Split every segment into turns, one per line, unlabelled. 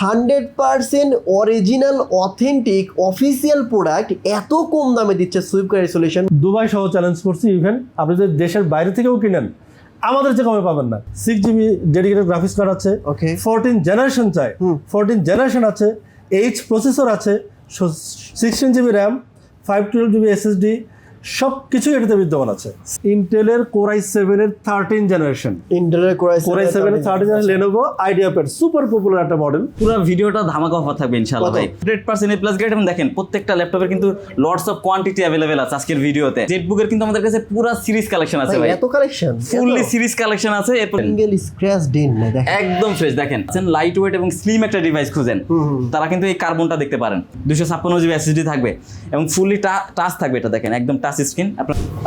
Hundred percent original authentic official product এত কম দামে দিচ্ছে সুইপকার সলিউশন
দুবাই সহ চ্যালেঞ্জ করছি ইভেন আপনি যদি দেশের বাইরে থেকেও কিনেন আমাদের যে কমে পাবেন না। Six GB dedicated graphics card আছে
ওকে
ফোরটিন জেনারেশন চাই ফোরটিন জেনারেশন আছে এইচ প্রসেসর আছে sixteen GB RAM five twelve GB SSD সব কিছুই এটাতে বিদ্যমান আছে। ইন্টেলের কোরাই সেভেনের থার্টিন জেনারেশন
ইন্টেলের কোরাই
কোরাই সেভেনের thirteen generation Lenovo IdeaPad super popular একটা মডেল
পুরো ভিডিওটা ধামাকা অফার থাকবে ইনশাআল্লাহ? ভাই। হান্ড্রেড পার্সেন্ট প্লাস গ্রেড এবং দেখেন প্রত্যেকটা ল্যাপটপের কিন্তু লটস অফ কোয়ান্টিটি অ্যাভেলেবেল আছে আজকের ভিডিওতে। জেটবুকের কিন্তু আমাদের কাছে পুরো সিরিজ কালেকশন আছে ভাই
এত কালেকশন
ফুললি সিরিজ কালেকশন আছে এরপর
সিঙ্গেল স্ক্র্যাচ ডিন না দেখ
একদম ফ্রেশ দেখেন। লাইট ওয়েট এবং স্লিম একটা ডিভাইস খুঁজেন। তারা কিন্তু এই কার্বনটা দেখতে পারেন। দুশো ছাপ্পান্ন জিবি এসএসডি থাকবে এবং ফুললি টাচ থাকবে এটা দেখেন একদম টাচ স্ক্রিন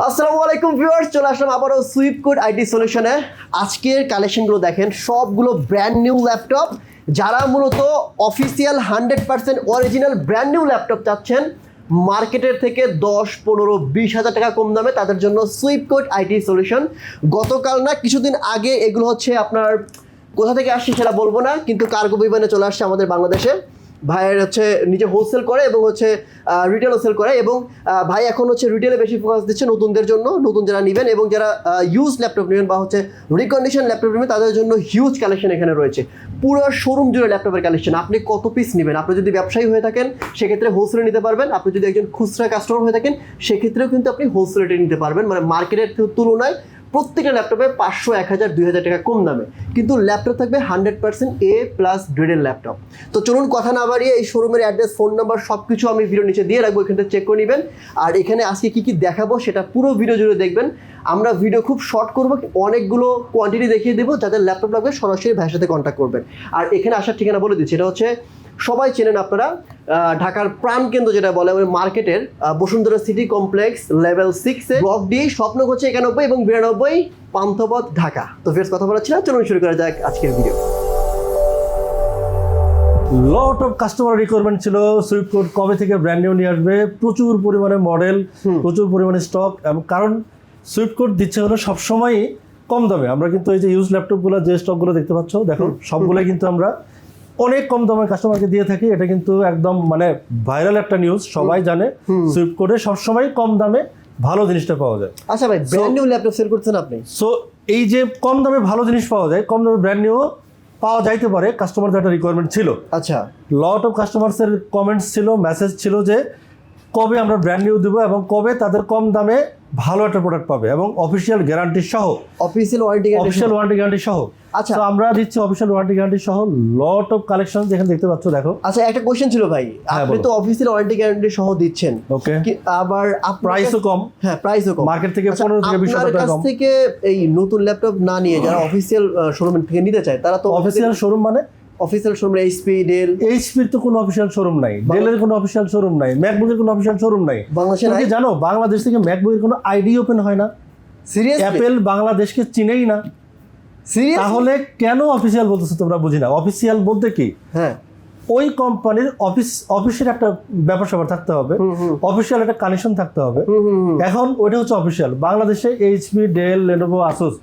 আসসালামু আলাইকুম ভিউয়ার্স, চলে আসলাম আবারও সুইপ কোড আইটি সলিউশনে। আজকের কালেকশনগুলো দেখেন, সবগুলো ব্র্যান্ড নিউ ল্যাপটপ যারা মূলত official hundred percent original brand new laptop চাচ্ছেন মার্কেটের থেকে দশ, পনেরো, বিশ হাজার টাকা কম দামে তাদের জন্য সুইপ কোড আইটি সলিউশন। গতকাল না, কিছুদিন আগে এগুলো হচ্ছে আপনার কোথা থেকে আসছে সেটা বলব না, কিন্তু কার্গো বিমানে চলে আসছে আমাদের বাংলাদেশে। ভাইয়ের হচ্ছে নিজে হোলসেল করে এবং হচ্ছে রিটেলও সেল করে এবং ভাই এখন হচ্ছে রিটেলে বেশি ফোকাস দিচ্ছে নতুনদের জন্য, নতুন যারা নেবেন এবং যারা ইউজ ল্যাপটপ নেবেন বা হচ্ছে রিকন্ডিশন ল্যাপটপ নেবেন, তাদের জন্য হিউজ কালেকশন এখানে রয়েছে। পুরো শোরুম জুড়ে ল্যাপটপের কালেকশন আপনি কত পিস নেবেন? আপনি যদি ব্যবসায়ী হয়ে থাকেন, সেক্ষেত্রে হোলসেলে নিতে পারবেন। আপনি যদি একজন খুচরা কাস্টমার হয়ে থাকেন, সেক্ষেত্রেও কিন্তু আপনি হোলসেল নিতে পারবেন। মানে মার্কেটের তুলনায় প্রত্যেকটা ল্যাপটপে পাঁচশো, এক হাজার, দুই হাজার টাকা কম দামে। কিন্তু ল্যাপটপ থাকবে হান্ড্রেড পার্সেন্ট এ প্লাস গ্রেডের ল্যাপটপ। তো চলুন কথা না বাড়িয়ে এই শোরুমের অ্যাড্রেস ফোন নাম্বার সব কিছু আমি ভিডিও নিচে দিয়ে রাখব এখান চেক করে নেবেন। আর এখানে আজকে কী কী দেখাবো সেটা পুরো ভিডিও জুড়ে দেখবেন। আমরা ভিডিও খুব শর্ট করব, অনেকগুলো কোয়ান্টিটি দেখিয়ে দেবো যাদের ল্যাপটপ লাগবে সরাসরি ভাইয়ের সাথে কন্ট্যাক্ট করবেন। আর এখানে আসার ঠিকানা বলে দিচ্ছি এটা হচ্ছে সবাই চেনেন আপনারা ঢাকার প্রাণকেন্দ্র যেটা বলে আমাদের মার্কেটের বসুন্ধরা সিটি কমপ্লেক্স লেভেল সিক্সে ব্লক ডি স্বপ্ন করছে একানব্বই এবং বিরানব্বই পান্থপথ ঢাকা। তো ফের কথা বলাচ্ছি না চলুন শুরু করা যাক আজকের video
lot of customer requirement ছিল সুইফট কোড কবে থেকে ব্র্যান্ড নিউ নিয়ে আসবে প্রচুর পরিমাণে মডেল প্রচুর পরিমাণে স্টক এবং কারণ সুইফট কোড দিচ্ছে হলো সবসময়ই কম দামে। আমরা কিন্তু এই যে ইউজ ল্যাপটপগুলো যে স্টকগুলো দেখতে পাচ্ছ দেখো সবগুলোই কিন্তু আমরা অনেক কম দামে কাস্টমারকে দিয়ে থাকি এটা কিন্তু একদম মানে ভাইরাল একটা নিউজ সবাই জানে। সুইফট কোডে সবসময় কম দামে ভালো জিনিসটা পাওয়া যায়।
আচ্ছা ভাই ব্র্যান্ড নিউ ল্যাপটপ সেল করছেন আপনি?
সো এই যে কম দামে ভালো জিনিস পাওয়া যায় কম দামে ব্র্যান্ড নিউ পাওয়া যাইতে পারে কাস্টমারদের একটা রিকোয়ারমেন্ট ছিল।
আচ্ছা।
লট অফ কাস্টমার্সের কমেন্টস ছিল মেসেজ ছিল যে কবে আমরা ব্র্যান্ড নিউ দেবো এবং কবে তাদের কম দামে ভালো একটা প্রোডাক্ট পাবে এবং অফিসিয়াল গ্যারান্টি সহ
official warranty
official warranty guarantee সহ।
আচ্ছা।
তো আমরা দিচ্ছি অফিসিয়াল ওয়ারেন্টি গ্যারান্টি সহ লট অফ কালেকশন যেখানে দেখতে পাচ্ছ দেখো।
আচ্ছা একটা কোশ্চেন ছিল ভাই।
হ্যাঁ,
আপনি তো অফিসিয়াল ওয়ারেন্টি গ্যারান্টি সহ দিচ্ছেন।
ওকে
কি- আবার
প্রাইসও কম।
হ্যাঁ প্রাইসও কম।
মার্কেট থেকে
আচ্ছা,
পনেরো থেকে বিশ
আপনার
হাজার টাকা
কাছ
কম।
থেকে এই নতুন ল্যাপটপ না নিয়ে যারা অফিসিয়াল শোরুম থেকে নিতে চায় তারা তো
অফিসিয়াল শোরুম মানে
অফিসিয়াল শোরুম এইচপি ডেল
এইচপির তো কোনো অফিসিয়াল শোরুম নাই ডেলের কোনো অফিসিয়াল শোরুম নাই ম্যাকবুকের কোনো অফিসিয়াল শোরুম নাই।
বাংলাদেশে
তুমি জানো বাংলাদেশ থেকে ম্যাকবুকের কোনো আইডি ওপেন হয় না?
সিরিয়াসলি
অ্যাপেল বাংলাদেশকে চিনেই না।
সিরিয়াস
তাহলে কেন অফিসিয়াল বলতেছো তোমরা বুঝি না? অফিসিয়াল বলতে কি?
হ্যাঁ।
ওই কোম্পানির অফিস অফিসের একটা ব্যাপার স্যাপার থাকতে হবে। অফিসিয়াল একটা কানেকশন থাকতে হবে। এখন ওইটা হচ্ছে অফিসিয়াল বাংলাদেশে এইচপি ডেল লেনোভো আসুস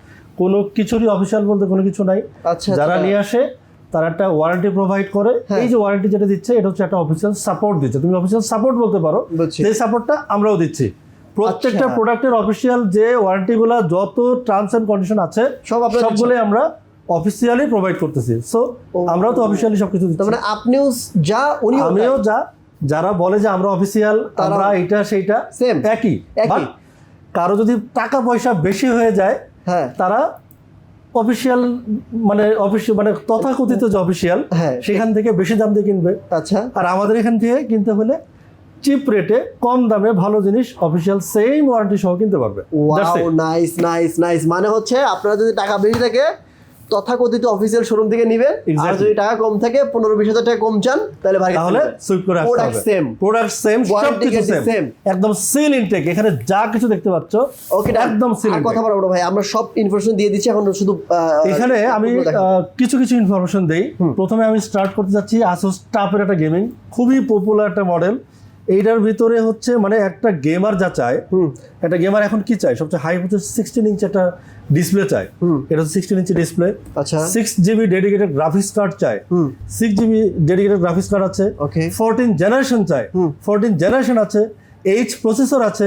কোনো কিছুরই অফিসিয়াল বলতে কোনো কিছু নাই।
আচ্ছা
যারা
আচ্ছা।
নিয়ে আসে তারা একটা ওয়ারেন্টি প্রোভাইড করে।
হ্যাঁ।
এই যে ওয়ারেন্টি যেটা দিচ্ছে এটা হচ্ছে একটা অফিসিয়াল সাপোর্ট দিচ্ছে। তুমি অফিসিয়াল সাপোর্ট বলতে পারো সেই সাপোর্টটা আমরাও দিচ্ছি। প্রত্যেকটা
আচ্ছা।
প্রোডাক্টের অফিসিয়াল যে ওয়ারেন্টিগুলো যত টার্মস এন্ড কন্ডিশন আছে
সব
সবগুলোই আমরা অফিসিয়ালি প্রোভাইড করতেছি। সো আমরাও তো অফিসিয়ালি সবকিছু
মানে আপনিও যা উনি
আমিও যা যারা বলে যে আমরা অফিসিয়াল
তারা-
আমরা এইটা সেইটা
Same,
একই।
একই।
কারও যদি টাকা পয়সা বেশি হয়ে যায়
হ্যাঁ।
তারা অফিসিয়াল মানে অফিসিয়াল মানে তথাকথিত যে অফিসিয়াল
হ্যাঁ।
সেখান থেকে বেশি দাম দিয়ে কিনবে।
আচ্ছা।
আর আমাদের এখান থেকে কিনতে হলে চিপ রেটে কম দামে ভালো জিনিস অফিসিয়াল সেম ওয়ারেন্টি সহ কিনতে পারবে।
নাইস নাইস নাইস মানে হচ্ছে আপনারা যদি টাকা বেশি থাকে তথাকথিত অফিসিয়াল শোরুম থেকে নিবেন আর যদি টাকা কম থাকে পনেরো বিশ হাজার টাকা কম চান তাহলে ভাই
তাহলে সুইপ করে
same.
প্রোডাক্ট সেম সবকিছু
guarantee
সেম একদম সিল ইনটেক এখানে যা কিছু দেখতে পাচ্ছ
ওকে
একদম সিল
আর কথা বলব না ভাই আমরা সব ইনফরমেশন দিয়ে দিচ্ছি এখন শুধু
এখানে আমি কিছু কিছু ইনফরমেশন দেই। প্রথমে আমি স্টার্ট করতে যাচ্ছি আসুস টাপের একটা গেমিং খুবই পপুলার একটা মডেল এইটার ভিতরে হচ্ছে মানে একটা গেমার যা চায়
হুম।
একটা গেমার এখন কি চায়? সবচেয়ে হাই হচ্ছে সিক্সটিন ইঞ্চ একটা ডিসপ্লে চায়। এটা হচ্ছে সিক্সটিন ইঞ্চি ডিসপ্লে
আচ্ছা।
Six GB dedicated graphics card চায়।
হুম।
Six GB dedicated graphics card আছে।
ওকে
ফোরটিন জেনারেশন চায়।
হুম।
ফোরটিন জেনারেশন আছে। এইচ প্রসেসর আছে।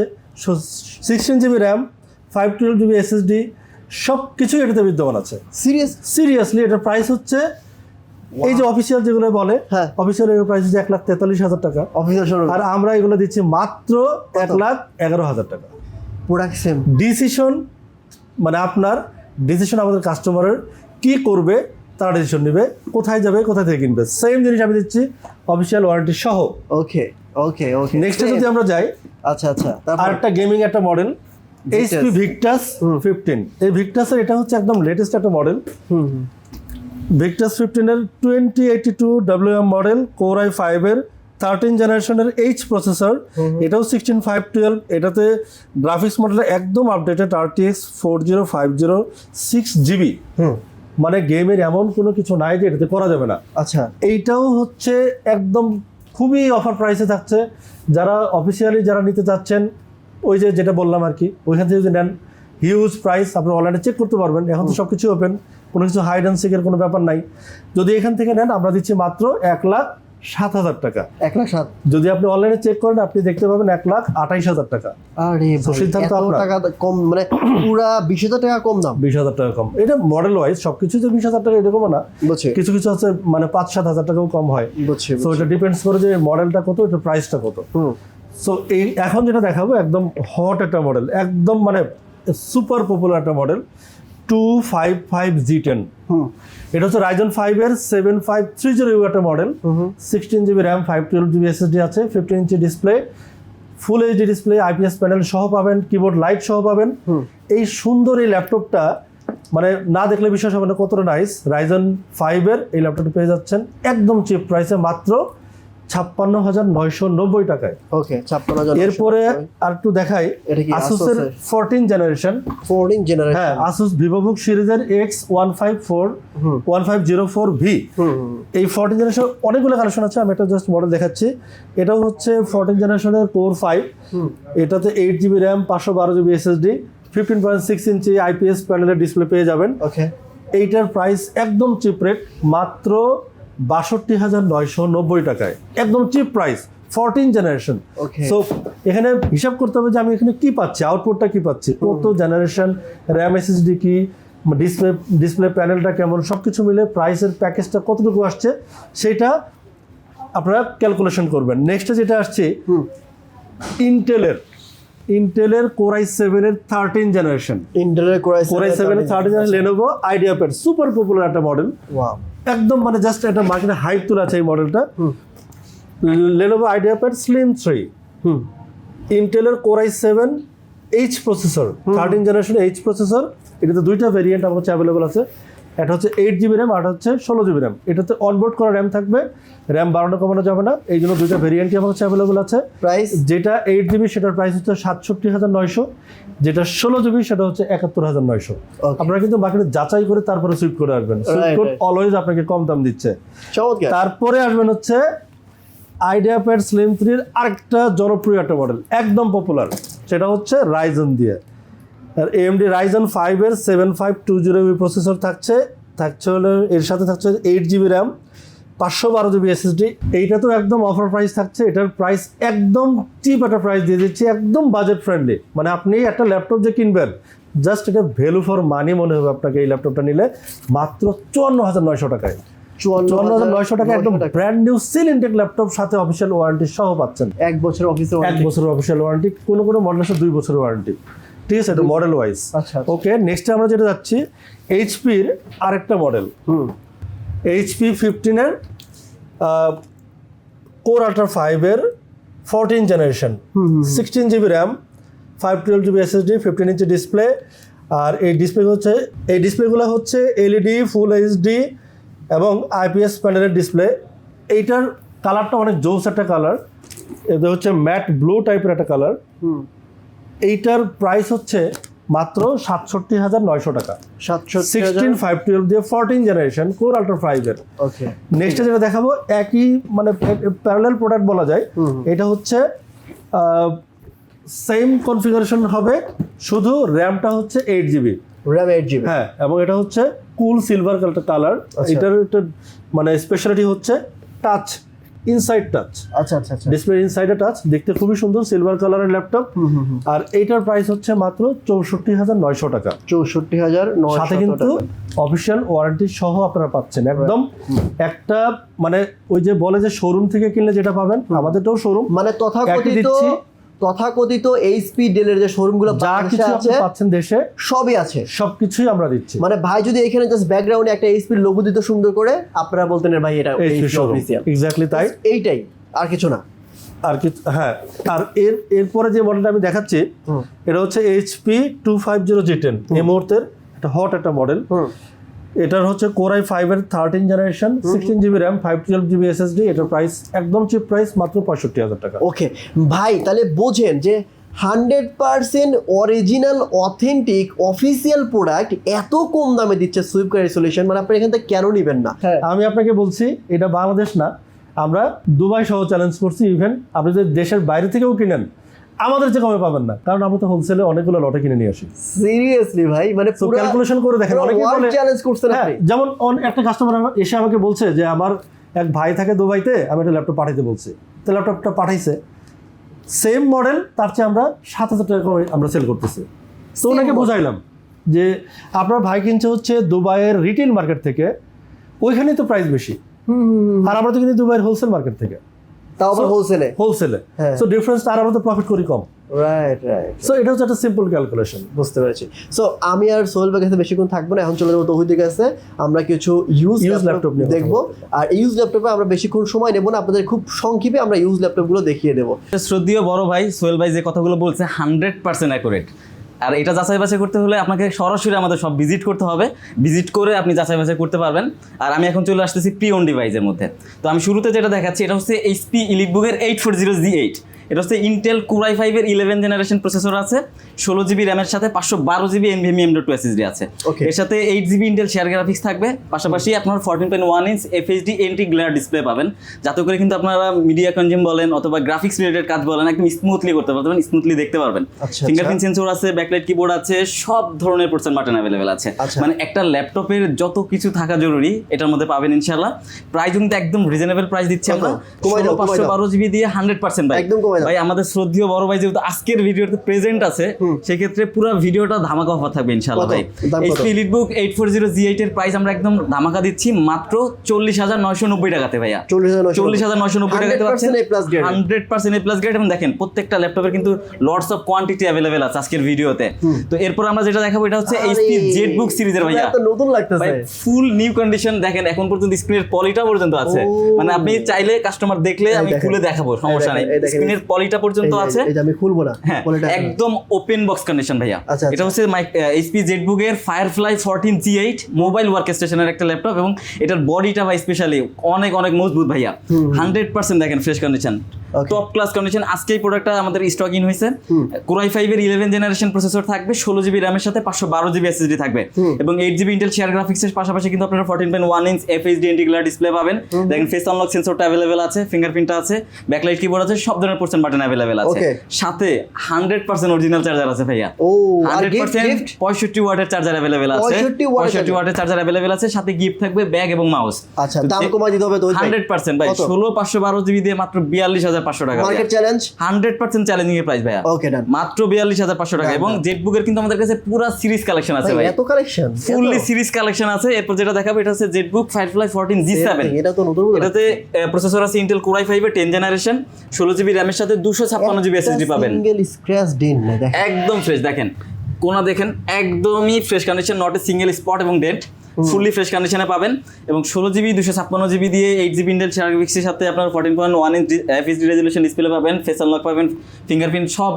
Sixteen GB RAM five twelve GB SSD সব কিছুই এটাতে বিদ্যমান আছে।
সিরিয়াস
সিরিয়াসলি এটার প্রাইস হচ্ছে এই যে অফিসিয়াল যেগুলো বলে
হ্যাঁ।
অফিসিয়াল এর প্রাইস হচ্ছে এক লাখ তেতাল্লিশ হাজার টাকা।
অফিসিয়াল শোরুম
আর আমরা এগুলো দিচ্ছি মাত্র এক লাখ এগারো হাজার টাকা।
প্রোডাক্ট সেম
ডিসিশন মানে আপনার ডিসিশন আমাদের কাস্টমারের কি করবে তারা ডিসিশন নেবে কোথায় যাবে কোথায় থেকে কিনবে। সেম জিনিস আমি দিচ্ছি অফিসিয়াল ওয়ারেন্টি সহ।
ওকে ওকে ওকে
নেক্সটে যদি আমরা যাই
আচ্ছা আচ্ছা।
আর একটা গেমিং একটা মডেল এইচপি ভিক্টাস ফিফটিন এই ভিক্টাসের এটা হচ্ছে একদম লেটেস্ট একটা মডেল
হুম হুম।
Victus ফিফটিনের twenty eighty two W M model core i ফাইভের থার্টিন জেনারেশনের এইচ প্রসেসর এটাও সিক্সটিন ফাইভ টুয়েলভ এটাতে গ্রাফিক্স মডেল একদম updated RTX four zero five zero six GB মানে গেমের এমন কোনো কিছু নাই যে এটাতে করা যাবে না।
আচ্ছা।
এইটাও হচ্ছে একদম খুবই অফার প্রাইসে থাকছে। যারা অফিসিয়ালি যারা নিতে চাচ্ছেন ওই যে যেটা বললাম আর কি ওইখান থেকে যদি নেন হিউজ প্রাইস আপনি অনলাইনে চেক করতে পারবেন। এখন তো সব কিছু ওপেন কোনো কিছু হাইড অ্যান্ড সিকের কোনো ব্যাপার নাই। যদি এখান থেকে নেন আমরা দিচ্ছি মাত্র এক লাখ সাত হাজার টাকা।
এক লাখ সাত।
যদি আপনি অনলাইনে চেক করেন আপনি দেখতে পাবেন এক লাখ আঠাইশ হাজার টাকা।
আরে
সিদ্ধান্ত
টাকা কম মানে পুরা বিশ হাজার টাকা কম দাম।
বিশ হাজার টাকা কম। এটা মডেল ওয়াইজ সব কিছু যে বিশ হাজার টাকা এরকমও না। কিছু কিছু আছে মানে পাঁচ সাত হাজার টাকাও কম হয়। সো এটা ডিপেন্ডস করে যে মডেলটা কত এটা প্রাইসটা কত। সো এই এখন যেটা দেখাবো একদম হট একটা মডেল একদম মানে সুপার পপুলার একটা model two five five G ten
হুম।
এটা হচ্ছে রাইজন ফাইভের সেভেন ফাইভ থ্রি জিরো একটা model sixteen GB RAM five twelve GB SSD আছে fifteen inch display full HD display IPS panel সহ পাবেন কিবোর্ড লাইট সহ পাবেন। এই সুন্দর এই ল্যাপটপটা মানে না দেখলে বিশ্বাস হবে না কতটা নাইস রাইজন ফাইভের এই ল্যাপটপটা পেয়ে যাচ্ছেন একদম চিপ প্রাইসে মাত্র ছাপ্পান্ন হাজার নয়শো নব্বই টাকায়।
ওকে ছাপ্পান্ন জন
এরপরে আর একটু দেখাই আসুসের? ফোরটিন জেনারেশন
ফোরটিন
হ্যাঁ আসুস ভিভোবুক সিরিজের X one five four one five zero four V এই ফোরটিন জেনারেশন অনেকগুলো কালেকশন আছে আমি একটা জাস্ট মডেল দেখাচ্ছি। এটাও হচ্ছে ফোরটিন জেনারেশনের কোর ফাইভ এটাতে এইট জিবি র্যাম পাঁচশো বারো GB SSD fifteen point six inch IPS প্যানেলের ডিসপ্লে পেয়ে যাবেন।
ওকে।
এইটার প্রাইস একদম চিপ রেট মাত্র বাষট্টি হাজার নয়শো নব্বই টাকায়। একদম cheap price fourteen generation. So এখানে হিসাব করতে হবে যে আমি এখানে কি পাচ্ছি আউটপুটটা কি পাচ্ছি? কত জেনারেশন র্যাম এসএসডি কি ডিসপ্লে ডিসপ্লে প্যানেলটা কেমন সব কিছু মিলে প্রাইসের প্যাকেজটা কতটুকু আসছে সেটা আপনারা ক্যালকুলেশন করবেন। নেক্সটে যেটা আসছে ইন্টেলের ইন্টেলের কোরাই সেভেনের থার্টিন জেনারেশন
ইন্টেলের কোরাই
কোরাই সেভেনের thirteen generation Lenovo IdeaPad super popular একটা মডেল একদম মানে জাস্ট একটা মার্কেটে হাইপ তুলে আছে এই মডেলটা Lenovo IdeaPad slim three ইন্টেলের core i seven H processor thirteen generation H processor এটাতে দুইটা ভেরিয়েন্ট আমার কাছে অ্যাভেলেবল আছে। একটা হচ্ছে এইট জিবি র্যাম আর হচ্ছে ষোলো জিবি র্যাম এটাতে অনবোর্ড করা র্যাম থাকবে। র্যাম বাড়ানো কমানো যাবে না। এই জন্য দুইটা ভেরিয়েন্টই আমার কাছে অ্যাভেলেবল আছে।
প্রাইস
যেটা এইট জিবি সেটার প্রাইস হচ্ছে সাতষট্টি হাজার নয়শো। যেটা ষোলো জিবি সেটা হচ্ছে একাত্তর হাজার নয়শো। আপনারা কিন্তু মার্কেটে যাচাই করে তারপরে সুইপ করে আসবেন। সুইপ কোড অলওয়েজ আপনাকে কম দাম দিচ্ছে। তারপরে আসবেন হচ্ছে আইডিয়া প্যাড স্লিম থ্রির আরেকটা জনপ্রিয় একটা মডেল একদম পপুলার সেটা হচ্ছে রাইজন দিয়ে। আর এমডি রাইজন ফাইভের seven five two zero processor থাকছে। থাকছে হলো এর সাথে থাকছে এইট জিবি র্যাম পাঁচশো বারো জিবি এসএসডি এইটা তো একদম অফার প্রাইস থাকছে। এটার প্রাইস একদম চিপ একটা প্রাইস দিয়ে দিচ্ছি একদম বাজেট ফ্রেন্ডলি মানে আপনি একটা ল্যাপটপ যে কিনবেন জাস্ট এটা ভ্যালু ফর মানি মনে হবে আপনাকে এই ল্যাপটপটা নিলে মাত্র চুয়ান্ন হাজার নয়শো টাকায়। চুয়ান্ন হাজার নয়শো টাকা একদম brand new seal intact laptop সাথে অফিসিয়াল ওয়ারেন্টি সহ পাচ্ছেন।
এক বছর অফিসে
এক বছরের অফিসিয়াল ওয়ারেন্টি কোনো কোনো মডেল দুই বছরের ওয়ারেন্টি ঠিক আছে এটা মডেল ওয়াইজ। ওকে নেক্সট আমরা যেটা যাচ্ছি এইচপির আরেকটা মডেল এইচপি ফিফটিনের কোর আল্ট্রা ফাইভের fourteen generation sixteen GB RAM five twelve GB SSD fifteen inch display আর এই ডিসপ্লে হচ্ছে এই ডিসপ্লেগুলো হচ্ছে এলইডি ফুল এইচডি এবং আইপিএস প্যানেলের ডিসপ্লে এইটার কালারটা অনেক জোস একটা কালার এটা হচ্ছে ম্যাট ব্লু টাইপের একটা কালার এইটার প্রাইস হচ্ছে মাত্র সাতষট্টি হাজার নয়শো টাকা। সিক্সটিন ফাইভ টুয়েলভ দিয়ে ফোরটিন জেনারেশন কোর আল্ট্রা ফাইভের
ওকে
নেক্সটে যেটা দেখাবো একই মানে প্যারালাল প্রোডাক্ট বলা যায়। এটা হচ্ছে সেম কনফিগারেশন হবে শুধু র্যামটা হচ্ছে eight GB
RAM eight GB
হ্যাঁ এবং এটা হচ্ছে কুল সিলভার কালার। এটার একটা মানে স্পেশালিটি হচ্ছে টাচ ইনসাইড টাচ
আচ্ছা আচ্ছা
ডিসপ্লে ইনসাইডে টাচ দেখতে খুবই সুন্দর সিলভার কালারের ল্যাপটপ আর এইটার প্রাইস হচ্ছে মাত্র চৌষট্টি হাজার নয়শো টাকা।
চৌষট্টি হাজার
সাথে কিন্তু অফিসিয়াল ওয়ারেন্টি সহ আপনারা পাচ্ছেন। একদম একটা মানে ওই যে বলে যে শোরুম থেকে কিনলে যেটা পাবেন আমাদেরটাও শোরুম
মানে তথাকথিত। তথাকথিত এইচপি ডেলের যে শোরুমগুলো
যা কিছু আপনি পাচ্ছেন দেশে
সবই আছে।
সবকিছুই আমরা দিচ্ছি।
মানে ভাই যদি এখানে জাস্ট ব্যাকগ্রাউন্ডে একটা এইচপি লোগো দিত সুন্দর করে আপনারা বলতেন ভাই এটা
এইচপি
অফিসিয়াল
এক্স্যাক্টলি তাই।
এইটাই আর কিছু না।
আর কি হ্যাঁ আর এর এরপরে যে মডেলটা আমি দেখাচ্ছি এটা হচ্ছে HP two five zero G ten এই মুহূর্তের একটা হট একটা মডেল এটার হচ্ছে কোরাই ফাইভের thirteen generation sixteen GB RAM five twelve GB SSD এটার প্রাইস একদম চিপ প্রাইস মাত্র পঁয়ষট্টি হাজার টাকা।
ওকে ভাই তাহলে বোঝেন যে hundred percent original authentic official product এত কম দামে দিচ্ছে সুইপকারি সলিউশন মানে আপনি এখান থেকে কেন নেবেন না? হ্যাঁ
আমি আপনাকে বলছি এটা বাংলাদেশ না আমরা দুবাই সহ চ্যালেঞ্জ করছি ইভেন আপনি যদি দেশের বাইরে থেকেও কিনেন আমাদের চেয়ে কমে পাবেন না। কারণ আমরা তো হোলসেলে অনেকগুলো লটে কিনে নিয়ে আসি।
সিরিয়াসলি ভাই মানে
তো ক্যালকুলেশন করে দেখেন অনেকে বলে
চ্যালেঞ্জ করছেন
হ্যাঁ,
আপনি।
যেমন অন- একটা কাস্টমার এসে আমাকে বলছে যে আমার এক ভাই থাকে দুবাইতে আমি একটা ল্যাপটপ পাঠাইতে বলছি। তো ল্যাপটপটা পাঠাইছে। সেম মডেল তার চেয়ে আমরা সাত হাজার টাকা করে আমরা সেল করতেছি। তো ওনাকে বোঝাইলাম যে আপনার ভাই কিনছে হচ্ছে দুবাইয়ের রিটেল মার্কেট থেকে ওইখানেই তো প্রাইস বেশি। আর আমরা তো কিনি দুবাইয়ের হোলসেল মার্কেট থেকে।
তাও আবার হোলসেলে
হোলসেলে
হ্যাঁ।
সো ডিফারেন্স আর আমরা তো প্রফিট করি কম।
রাইট রাইট
সো এটা হচ্ছে একটা সিম্পল ক্যালকুলেশন
বুঝতে পেরেছি। সো আমি আর সোহেল ভাই কাছে বেশিক্ষণ থাকব না এখন চলে যাব তৌহিদের কাছে। আমরা কিছু ইউজ
Use
ল্যাপটপ দেখব। আর ইউজ ল্যাপটপে আমরা বেশিক্ষণ সময় নেব না আপনাদের খুব সংক্ষেপে আমরা ইউজ ল্যাপটপগুলো দেখিয়ে দেবো।
শ্রদ্ধীয় বড় ভাই সোহেল ভাই যে কথাগুলো বলছে হান্ড্রেড পার্সেন্ট অ্যাকুরেট আর এটা যাচাই বাছাই করতে হলে আপনাকে সরাসরি আমাদের সব ভিজিট করতে হবে। ভিজিট করে আপনি যাচাই বাছাই করতে পারবেন। আর আমি এখন চলে আসতেছি পি অন ডিভাইসের মধ্যে। তো আমি শুরুতে যেটা দেখাচ্ছি, এটা হচ্ছে HP ইলিটবুকের eight four zero G eight এটা হচ্ছে ইন্টেল কুরাই ফাইভের ইলেভেন জেনারেশন প্রসেসর আছে ষোলো জিবি র্যামের সাথে পাঁচশো বারো GB NVMe M two SSD আছে। এর সাথে eight GB Intel share graphics থাকবে পাশাপাশি আপনার fourteen point one inch FHD anti glare display পাবেন। যাতে করে কিন্তু আপনারা মিডিয়া কনজিউম বলেন অথবা গ্রাফিক্স রিলেটেড কাজ বলেন একদম স্মুথলি করতে পারবেন স্মুথলি দেখতে পারবেন।
আচ্ছা,
ফিঙ্গারপ্রিন্ট সেন্সর আছে ব্যাকলাইট কিবোর্ড আছে সব ধরনের পোর্টসেন বাটন অ্যাভেলেবেল আছে।
আচ্ছা।
মানে একটা ল্যাপটপের যত কিছু থাকা জরুরি এটার মধ্যে পাবেন ইনশাল্লাহ প্রাইস কিন্তু একদম রিজনেবল প্রাইস দিচ্ছি? আমরা। পাঁচশো বারো জিবি দিয়ে হান্ড্রেড পার্সেন্ট
একদম কমাই দাও।
ভাই আমাদের শ্রদ্ধীয় বড় ভাই যেহেতু আজকের ভিডিওতে প্রেজেন্ট আছে সেক্ষেত্রে পুরো ভিডিওটা ধামাকা অফার থাকবে ভাই। HP EliteBook eight four zero G এইটের প্রাইস আমরা একদম ধামাকা দিচ্ছি মাত্র চল্লিশ হাজার নয়শো নব্বই টাকাতে ভাইয়া।
চল্লিশ হাজার নয়শো
নব্বই। টাকাতে পাচ্ছেন।
100% A plus grade।
Hundred percent A plus grade এবং দেখেন প্রত্যেকটা ল্যাপটপের কিন্তু লটস অফ কোয়ান্টিটি অ্যাভেলেবেল আছে আজকের ভিডিওতে। তো এরপর আমরা যেটা দেখাবো এটা হচ্ছে এইচপি জেড বুক সিরিজের ভাইয়া।
নতুন লাগতেছে।
ভাই ফুল নিউ কন্ডিশন দেখেন এখন পর্যন্ত স্ক্রিনের পলিটা পর্যন্ত আছে। মানে আপনি চাইলে কাস্টমার দেখলে আমি। খুলে দেখাবো সমস্যা নেই। স্ক্রিনের পলিটা পর্যন্ত আছে।
যে আমি খুলবো না
হ্যাঁ একদম ওপেন বক্স কন্ডিশন ভাইয়া।
আচ্ছা,
এটা হচ্ছে মাইক HP জেটবুকের Firefly fourteen G eight mobile work স্টেশনের একটা ল্যাপটপ এবং এটার বডিটা ভাই স্পেশালি অনেক অনেক মজবুত ভাইয়া। হান্ড্রেড পার্সেন্ট দেখেন fresh condition top class condition আজকে এই প্রোডাক্টটা আমাদের স্টক ইন হয়েছে। কোরাই ফাইভ এর ইলেভেন জেনারেশন প্রসেসর থাকবে ষোলো জিবি র্যামের সাথে পাঁচশো বারো জিবি এসএসডি থাকবে। এবং এইট জিবি ইন্টেল শেয়ার গ্রাফিক্সের পাশাপাশি কিন্তু আপনারা fourteen point one inch FHD integral display পাবেন। দেখেন ফেস আনলক সেন্সরটা অ্যাভেলেবেল আছে ফিঙ্গারপ্রিন্টটা আছে ব্যাকলাইট কিবোর্ড আছে সব ধরনের পোর্শন বাটন অ্যাভেলেবেল আছে। সাথে হান্ড্রেড পার্সেন্ট অরিজিনাল চার্জার আছে ভাইয়া।
ও
হান্ড্রেড পার্সেন্ট পঁয়ষট্টি ওয়াটের চার্জার অ্যাভেলেবেল আছে।
65 watt এর
পঁয়ষট্টি ওয়াটের চার্জার অ্যাভেলেবেল আছে সাথে গিফট থাকবে ব্যাগ এবং মাউস
আচ্ছা দাম কমাই দিতে হবে তো
হান্ড্রেড পার্সেন্ট ভাই ষোলো পাঁচশো বারো জিবি দিয়ে মাত্র বিয়াল্লিশ হাজার পাঁচশো টাকা
market challenge
hundred percent challenging এর প্রাইস ভাইয়া।
ওকে ডান
মাত্র বিয়াল্লিশ হাজার পাঁচশো টাকা এবং
দাম।
জেটবুকের কিন্তু আমাদের কাছে পুরো সিরিজ কালেকশন আছে ভাই
এত কালেকশন
ফুললি সিরিজ কালেকশন আছে। এরপর যেটা দেখাবো এটা হচ্ছে ZBook Firefly fourteen G seven
এটা তো নতুন
এটাতে প্রসেসর আছে ইন্টেল কোরাই ফাইভের টেন জেনারেশন ষোলো জিবি র্যামের সাথে দুশো ছাপ্পান্ন জিবি এসএসডি পাবেন।
স্ক্র্যাচ ডিন
একদম ফ্রেশ দেখেন। কোনা দেখেন একদমই fresh condition not a single spot এবং ডেন্ট ফুললি ফ্রেশ কন্ডিশনে পাবেন এবং ষোলো জিবি দুশো ছাপ্পান্ন জিবি দিয়ে এইট জিবি ইন্টেল গ্রাফিক্সের সাথে আপনার fourteen point one inch FHD resolution display পাবেন ফেস আনলক পাবেন ফিঙ্গারপ্রিন্ট সব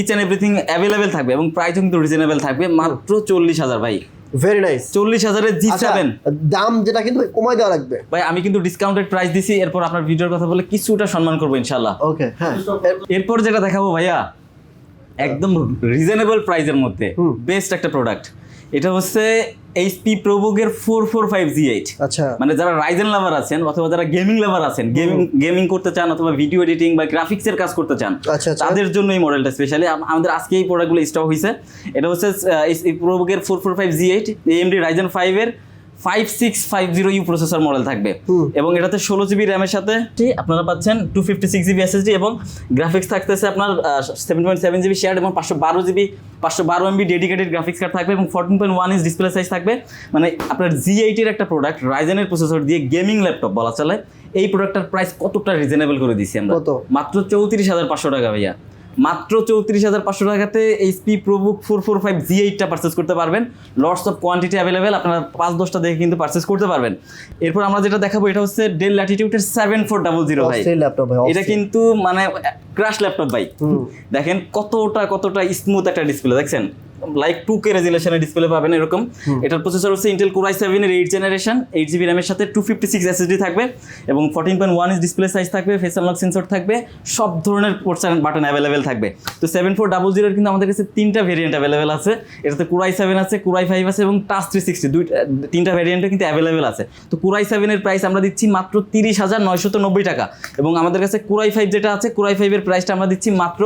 ইচ অ্যান্ড এভরিথিং অ্যাভেলেবেল থাকবে এবং প্রাইস কিন্তু রিজনেবল থাকবে মাত্র চল্লিশ হাজার ভাই।
ভেরি নাইস
চল্লিশ হাজারের জি
আচ্ছা
সেভেন
দাম যেটা কিন্তু কমাই দেওয়া লাগবে।
ভাই আমি কিন্তু ডিসকাউন্টেড প্রাইস দিছি এরপর আপনার ভিডিওর কথা বলে কিছুটা সম্মান করব ইনশাল্লাহ
ওকে হ্যাঁ। এর-
এরপর যেটা দেখাবো ভাইয়া একদম রিজনেবল প্রাইসের মধ্যে বেস্ট একটা প্রোডাক্ট এটা হচ্ছে HP প্রোবুকের four four five G eight
আচ্ছা।
মানে যারা রাইজেন লাভার আছেন অথবা যারা গেমিং লাভার আছেন গেমিং গেমিং করতে চান অথবা ভিডিও এডিটিং বা গ্রাফিক্সের কাজ করতে চান
আচ্ছা, আচ্ছা।
তাদের জন্য এই মডেলটা স্পেশালি আমাদের আজকে এই প্রোডাক্টগুলো স্টক হয়েছে এটা হচ্ছে প্রোবুকের four four five G eight AMD Ryzen ফাইভের five six five zero U processor model থাকবে। এবং এটাতে ষোলো জিবি র্যামের সাথে আপনারা পাচ্ছেন two fifty six GB SSD এবং গ্রাফিক্স থাকতেছে আপনার seven point seven GB share এবং পাঁচশো বারো জিবি পাঁচশো বারো এমবি ডেডিকেটেড গ্রাফিক্স কার্ড থাকবে এবং fourteen point one inch display size থাকবে। মানে আপনার জি এইটির একটা প্রোডাক্ট রাইজেনের প্রসেসর দিয়ে গেমিং ল্যাপটপ বলা চলে। এই প্রোডাক্টটার প্রাইস কতটা রিজনেবল করে দিচ্ছি আমরা? মাত্র চৌত্রিশ হাজার পাঁচশো টাকা ভাইয়া। মাত্র চৌত্রিশ হাজার পাঁচশো টাকাতে HP ProBook four four five G এইটটা purchase করতে পারবেন। লটস অফ কোয়ান্টিটি অ্যাভেলেবেল আপনারা পাঁচ দশটা দেখে কিন্তু পারচেস করতে পারবেন। এরপর আমরা যেটা দেখাবো এটা হচ্ছে ডেল ল্যাটিটিউডের সেভেন ফোর ডাবল জিরো ভাই। এটা কিন্তু মানে ক্রাশ ল্যাপটপ ভাই। দেখেন কতটা কতটা স্মুথ একটা ডিসপ্লে দেখছেন? লাইক টু কে রেজুলেশনের ডিসপ্লে পাবেন এরকম। এটার প্রসেসর হচ্ছে ইন্টেল কোরাই সেভেনের এইট জেনারেশন এইট জিবি র্যামের সাথে টু ফিফটি সিক্স এসএসডি থাকবে এবং fourteen point one inch display size থাকবে ফেস আনলক সেন্সর থাকবে সব ধরনের পোর্টস বাটন অ্যাভেলেবেল থাকবে। তো সেভেন ফোর ডাবল জিরোর কিন্তু আমাদের কাছে তিনটা ভেরিয়েন্ট অ্যাভেলেবেল আছে। এটাতে কুরাই সেভেন আছে কুরাই ফাইভ আছে এবং টাচ থ্রি সিক্সটি দুই তিনটা ভেরিয়েন্টে কিন্তু অ্যাভেলেবেল আছে। তো কুরাই সেভেনের প্রাইস আমরা দিচ্ছি মাত্র তিরিশ হাজার নয়শত নব্বই টাকা এবং আমাদের কাছে কুরাই ফাইভ যেটা আছে কুরাই ফাইভের প্রাইসটা আমরা দিচ্ছি মাত্র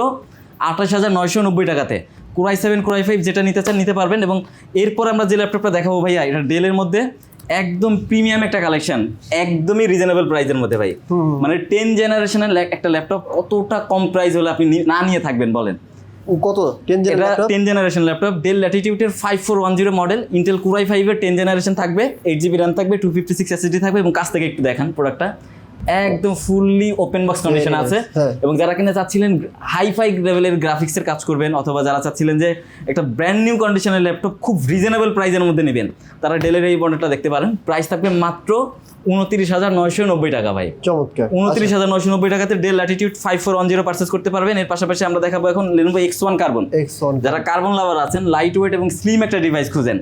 আঠাশ হাজার নয়শো নব্বই টাকাতে। কুরাই সেভেন কুরাই ফাইভ যেটা নিতে চান নিতে পারবেন এবং এরপর আমরা যে ল্যাপটপটা দেখাবো ভাইয়া এটা ডেলের মধ্যে একদম প্রিমিয়াম একটা কালেকশন একদমই রিজনেবল প্রাইসের মধ্যে ভাই। মানে টেন জেনারেশনের একটা ল্যাপটপ কতটা কম প্রাইস হলে আপনি না নিয়ে থাকবেন বলেন।
কত?
এটা ten generation laptop Dell ল্যাটিটিউডের five four one zero model Intel core i ফাইভের টেন জেনারেশন থাকবে এইট জিবি র্যাম থাকবে টু ফিফটি সিক্স এসএসডি থাকবে এবং কাছ থেকে একটু দেখান প্রোডাক্টটা একদম ফুললি ওপেন বক্স কন্ডিশন আছে।
হ্যাঁ।
এবং যারা কিনা চাচ্ছিলেন হাই ফাই লেভেলের গ্রাফিক্স এর কাজ করবেন অথবা যারা চাচ্ছিলেন যে একটা ব্র্যান্ড নিউ কন্ডিশনের ল্যাপটপ খুব রিজনেবল প্রাইসের মধ্যে নেবেন তারা ডেলের এই বন্ডারটা দেখতে পারেন। প্রাইস থাকবে মাত্র উনত্রিশ হাজার নয়শো নব্বই টাকা ভাই।
চমৎকার।
উনত্রিশ হাজার নয়শো নব্বই টাকাতে Dell Latitude five four one zero purchase করতে পারবেন। এর পাশাপাশি আমরা দেখাবো এখন লেনোভো এক্স ওয়ান কার্বন যারা কার্বন লাভার আছেন লাইট ওয়েট এবং স্লিম একটা ডিভাইস খুঁজেন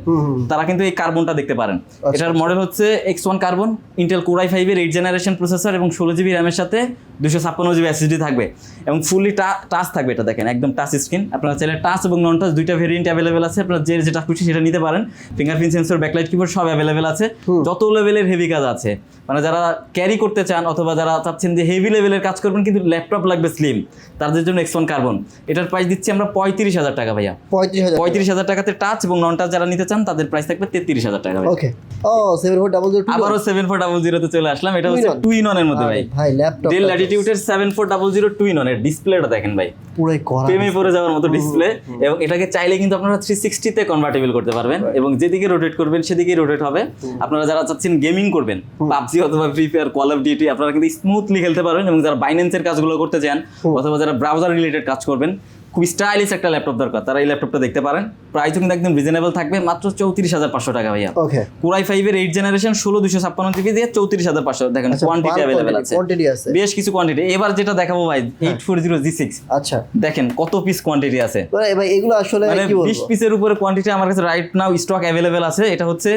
তারা কিন্তু এই কার্বনটা দেখতে পারেন। এটার মডেল হচ্ছে X one carbon Intel core i ফাইভের এইট জেনারেশন প্রসেসর এবং ষোলো জিবি র্যামের সাথে দুশো ছাপ্পান্ন জিবি এসএসডি থাকবে। এবং ফুললি টাচ থাকবে এটা দেখেন একদম টাচ স্ক্রিন আপনারা চাইলে টাচ এবং নন টাচ দুইটা ভেরিয়েন্ট অ্যাভেলেবেল আছে। আপনারা যে যেটা খুশি সেটা নিতে পারেন। ফিঙ্গারপ্রিন্ট সেন্সর ব্যাকলাইট কিবোর্ড সব অ্যাভেলেবেল আছে। যত লেভেলের হেভি কাজ আছে মানে যারা ক্যারি করতে চান অথবা যারা চাচ্ছেন যে হেভি লেভেলের কাজ করবেন কিন্তু ল্যাপটপ লাগবে স্লিম তাদের জন্য এক্স ওয়ান কার্বন এটার প্রাইস দিচ্ছি আমরা পঁয়ত্রিশ হাজার টাকা ভাইয়া।
পঁয়ত্রিশ হাজার
পঁয়ত্রিশ হাজার টাকাতে টাচ এবং নন টাচ যারা নিতে চান তাদের প্রাইস থাকবে তেত্রিশ হাজার টাকা।
ওকে ও সেভেন ফোর ডাবল জিরো
আবারও সেভেন ফোর ডাবল জিরোতে চলে আসলাম। এটা হচ্ছে
on।
টুইন অনের মধ্যে ভাই।
ভাই laptop
Dell ল্যাটিটিউডের seven four double zero two in অনের ডিসপ্লেটা দেখেন ভাই।
পুরাই করা
প্রেমে পড়ে যাওয়ার মতো ডিসপ্লে এবং এটাকে চাইলে কিন্তু আপনারা থ্রি সিক্সটিতে কনভার্টেবল করতে পারবেন। এবং যেদিকে রোটেট করবেন সেদিকেই রোটেট হবে। আপনারা যারা চাচ্ছেন গেমিং করবেন পাবজি অথবা free fire call of duty আপনারা কিন্তু স্মুথলি খেলতে পারবেন এবং যারা বাইন্যান্সের কাজগুলো করতে চান অথবা যারা ব্রাউজার রিলেটেড কাজ করবেন খুব স্টাইলিশ একটা ল্যাপটপ দরকার। তারা এই ল্যাপটপটা দেখতে পারেন। প্রাইসও কিন্তু একদম রিজনেবল থাকবে মাত্র চৌত্রিশ হাজার পাঁচশো টাকা ভাইয়া।
ওকে
কুরাই ফাইভের এইট জেনারেশন ষোলো দুশো ছাপ্পান্ন জিবি দিয়ে চৌত্রিশ হাজার পাঁচশো দেখেন কোয়ান্টিটি অ্যাভেলেবেল আছে।
কোয়ান্টিটি আছে।
বেশ কিছু কোয়ান্টিটি এবার যেটা দেখাবো ভাই eight four zero G six
আচ্ছা।
দেখেন কত পিস কোয়ান্টিটি আছে।
মানে ভাই এগুলো আসলে
মানে বিশ পিসের উপরে কোয়ান্টিটি আমার কাছে রাইট নাও স্টক অ্যাভেলেবেল আছে। এটা হচ্ছে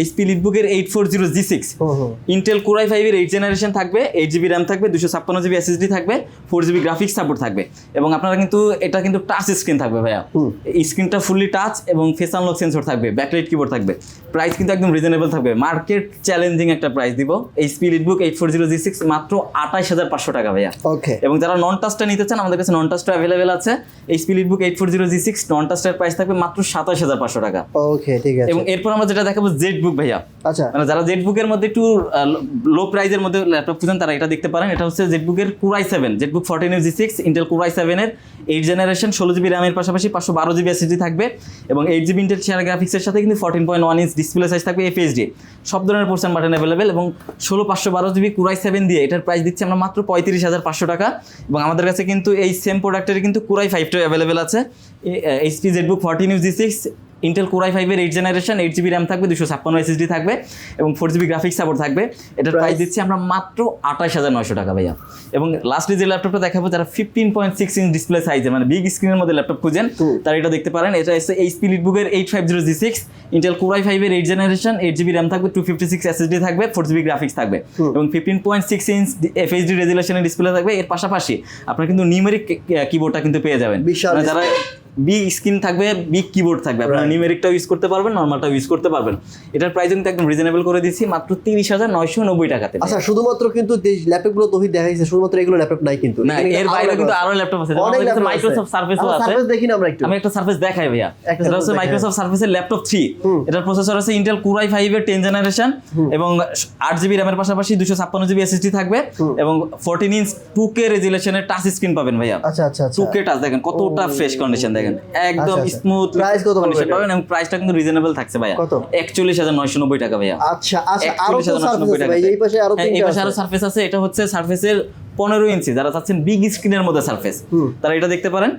HP লিটবুকের eight four zero G six Intel core i ফাইভের এইট জেনারেশন থাকবে এইট জিবি র্যাম থাকবে দুশো ছাপ্পান্ন জিবি এসএসডি থাকবে ফোর জিবি গ্রাফিক্স সাপোর্ট থাকবে। এবং আপনারা কিন্তু এটা কিন্তু টাচ স্ক্রিন থাকবে ভাইয়া। স্ক্রিনটা ফুললি টাচ এবং ফেস আনলক সেন্সর থাকবে ব্যাকলাইট কিবোর্ড থাকবে। প্রাইস কিন্তু একদম রিজনেবল থাকবে। মার্কেট চ্যালেঞ্জিং একটা প্রাইস দিব। HP EliteBook eight four zero G six মাত্র আঠাশ হাজার পাঁচশো টাকা ভাইয়া।
ওকে
এবং যারা নন টাচটা নিতে চান আমাদের কাছে নন টাচটা অ্যাভেলেবেল আছে। এই স্পিলিট বুক eight four zero G six non টাচটার price থাকবে মাত্র সাতাশ হাজার পাঁচশো টাকা।
ওকে ঠিক আছে।
এবং এরপর আমরা যেটা দেখাবো জেড বুক ভাইয়া।
আচ্ছা।
মানে যারা জেড বুকের মধ্যে একটু লো প্রাইজের মধ্যে ল্যাপটপ খুঁজেন তারা এটা দেখতে পারেন। এটা হচ্ছে জেড বুকের core i seven Z book fourteen G six Intel core i সেভেনের এইট জেনারেশন ষোলো জিবি র্যামের পাশাপাশি পাঁচশো বারো জিবি এসএসডি থাকবে। এবং এইট জিবি ইন্টার শেয়ার গ্রাফিক্সের সাথে কিন্তু fourteen point one inch display size থাকবে এফএসডি সব ধরনের পোর্শন বাটন অ্যাভেলেবেল এবং ষোলো পাঁচশো বারো জিবি কুরাই সেভেন দিয়ে এটার প্রাইস দিচ্ছি আমরা মাত্র পঁয়ত্রিশ হাজার পাঁচশো টাকা এবং আমাদের কাছে কিন্তু এই সেম প্রোডাক্টের কিন্তু কুরাই ফাইভটা অ্যাভেলেবেল আছে। HP ZBook fourteen UG six Intel core i ফাইভের eight generation eight GB RAM থাকবে দুশো ছাপ্পান্ন এসএসডি থাকবে এবং ফোর জিবি গ্রাফিক্স সাপোর্ট থাকবে। এটার প্রাইস? দিচ্ছি আমরা মাত্র আঠাশ হাজার নয়শো টাকা ভাইয়া। এবং লাস্টলি যে ল্যাপটপটা দেখাবো যারা fifteen point six inch display সাইজে মানে বিগ স্ক্রিনের মধ্যে ল্যাপটপ খুঁজেন। তারা এটা দেখতে পারেন। এটা হচ্ছে এই স্পিলিট বুকের eight five zero G six Intel core i ফাইভের eight generation eight GB RAM থাকবে টু ফিফটি সিক্স এসএসডি থাকবে ফোর জিবি গ্রাফিক্স থাকবে। এবং fifteen point six inch FHD রেজুলেশনের display থাকবে। এর পাশাপাশি আপনার কিন্তু নিউমেরিক কিবোর্ডটা কিন্তু পেয়ে যাবেন। মানে যারা বিগ স্ক্রিন থাকবে বিগ কিবোর্ড থাকবে। আপনারা নিউমেরিকটাও ইউজ করতে পারবেন নর্মালটাও ইউজ করতে পারবেন। এটার প্রাইস কিন্তু একদম রিজনেবল করে দিচ্ছি মাত্র তিরিশ হাজার নয়শো নব্বই টাকাতে।
আচ্ছা শুধুমাত্র কিন্তু ল্যাপটপগুলো তহিদ দেখাইছে শুধুমাত্র এগুলো ল্যাপটপ নাই কিন্তু।
না এর বাইরে কিন্তু আরও ল্যাপটপ আছে। মাইক্রোসফট সার্ফেসও আছে।
সার্ফেস দেখি না আমরা একটু।
আমি একটা সার্ফেস দেখাই ভাইয়া। এটা হচ্ছে মাইক্রোসফট সার্ফেসের ল্যাপটপ থ্রি
হুম।
এটার প্রসেসর আছে ইন্টেল কুরাই ফাইভ এর টেন জেনারেশন এবং আট জিবি র্যামের পাশাপাশি দুশো ছাপ্পান্ন জিবি এসএসডি থাকবে এবং ফোরটিন ইঞ্চ টু কে রেজুলেশনের টাচ স্ক্রিন পাবেন ভাইয়া।
আচ্ছা আচ্ছা আচ্ছা।
টু কে টাচ দেখেন কতটা ফ্রেশ কন্ডিশন দেখেন একদম
আচ্ছা, আচ্ছা।
স্মুথ
প্রাইস কত?
পাবেন এবং প্রাইসটা কিন্তু রিজনেবল থাকছে ভাইয়া
কত?
একচল্লিশ হাজার নয়শো নব্বই টাকা ভাইয়া
আচ্ছা আচ্ছা আরও
41,990
আছে ভাই। এই পাশে আরও
হ্যাঁ, এই পাশে
আরও
সার্ফেস আছে এটা হচ্ছে সার্ফেসের পনেরো ইঞ্চি যারা চাচ্ছেন বিগ স্ক্রিনের মধ্যে সার্ফেস তারা এটা দেখতে পারেন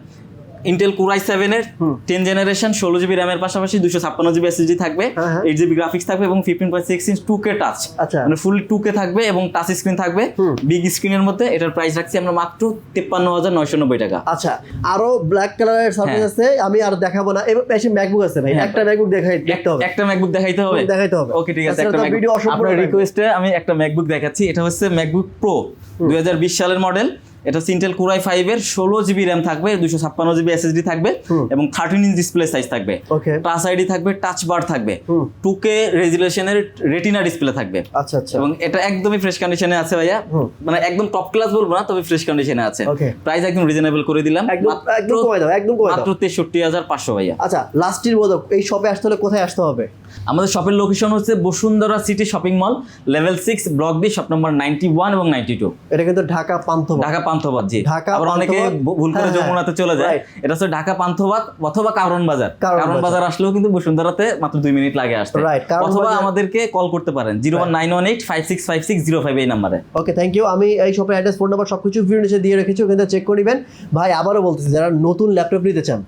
ইন্টেল কুরাই সেভেনের
হুম।
টেন জেনারেশন ষোলো জিবি র্যামের পাশাপাশি দুশো ছাপ্পান্ন জিবি এসএসডি থাকবে। এইট জিবি গ্রাফিক্স থাকবে এবং fifteen point six inch two K touch. মানে ফুল টু কে থাকবে এবং টাচ স্ক্রিন থাকবে। বিগ স্ক্রিনের মধ্যে এটার প্রাইস রাখছি আমরা মাত্র তিপ্পান্ন হাজার নয়শো নব্বই টাকা।
আচ্ছা আরও ব্ল্যাক কালারের সার্ফেস
হ্যাঁ।
আছে আমি আর দেখাবো না। এবার এসে ম্যাকবুক আছে ভাই
হ্যাঁ।
একটা ম্যাকবুক দেখাই দেখতে হবে।
একটা ম্যাকবুক দেখাইতে হবে।
দেখাইতে হবে।
ওকে ঠিক আছে একটা
ভিডিও
আপনার রিকোয়েস্টে আমি একটা ম্যাকবুক দেখাচ্ছি এটা হচ্ছে ম্যাকবুক প্রো দুই হাজার বিশ সালের মডেল এটা ইন্টেল কুরাই ফাইভ এর ষোলো জিবি র্যাম থাকবে দুশো ছাপ্পান্ন জিবি এসএসডি থাকবে। এবং থার্টিন ইঞ্চ ডিসপ্লে সাইজ থাকবে। টাচ আইডি থাকবে টাচ বার থাকবে। টু কে রেজুলেশনের রেটিনা ডিসপ্লে থাকবে।
আচ্ছা আচ্ছা।
এবং এটা একদমই ফ্রেশ কন্ডিশনে আছে ভাইয়া। মানে একদম টপ ক্লাস বলব না তবে ফ্রেশ কন্ডিশনে আছে। প্রাইস একদম রিজনেবল করে দিলাম।
একদম একদম কমাই দাও একদম কমাই দাও।
মাত্র তেষট্টি হাজার পাঁচশো ভাইয়া।
আচ্ছা লাস্টের মতো এই শপে আসতে হলে কোথায় আসতে হবে?
আমাদের শপের লোকেশন হচ্ছে Bashundhara city shopping mall level six block D shop number ninety one এবং নাইনটি টু
এটা কিন্তু ঢাকা পান্থ
ঢাকা পান্থবাদ জি। আবার অনেকে ভুল করে
হ্যাঁ, হ্যাঁ,
যমুনাতে চলে যায়। এটা হচ্ছে ঢাকা পান্থবাদ অথবা কারণ বাজার।
কারণ বাজার।
আসলেও কিন্তু বসুন্ধরাতে মাত্র দুই মিনিট লাগে আসতে। অথবা আমাদেরকে কল করতে পারেন zero one nine one eight five six five six zero five এই নাম্বারে।
ওকে থ্যাংক ইউ আমি এই শপের অ্যাড্রেস ফোন নাম্বার সবকিছু ভিডিও নিচে দিয়ে রেখেছি ওখানে চেক করিবেন ভাই আবারও বলতেছি যারা নতুন ল্যাপটপ নিতে চান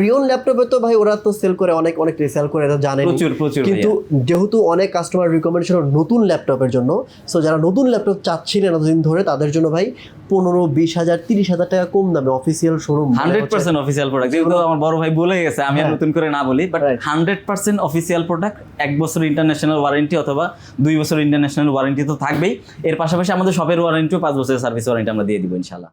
প্রিয়ন ল্যাপটপে তো ভাই ওরা তো সেল করে অনেক অনেক রিসেল করে এটা জানেন
প্রচুর, প্রচুর
কিন্তু যেহেতু অনেক কাস্টমার রিকমেন্ড ছিল নতুন ল্যাপটপের জন্য সো যারা নতুন ল্যাপটপ চাচ্ছিলেন এতদিন ধরে তাদের জন্য ভাই পনেরো বিশ হাজার তিরিশ হাজার টাকা কম দামে official showroom
hundred percent official product যেহেতু আমার বড় ভাই বলে গেছে আমি
হ্যাঁ।
নতুন করে না বলি but hundred percent official product এক বছর ইন্টারন্যাশনাল ওয়ারেন্টি অথবা দুই বছর ইন্টারন্যাশনাল ওয়ারেন্টি তো থাকবেই। এর পাশাপাশি আমাদের শপের ওয়ারেন্টিও পাঁচ বছরের সার্ভিস ওয়ারেন্টি আমরা দিয়ে দিব ইনশাল্লাহ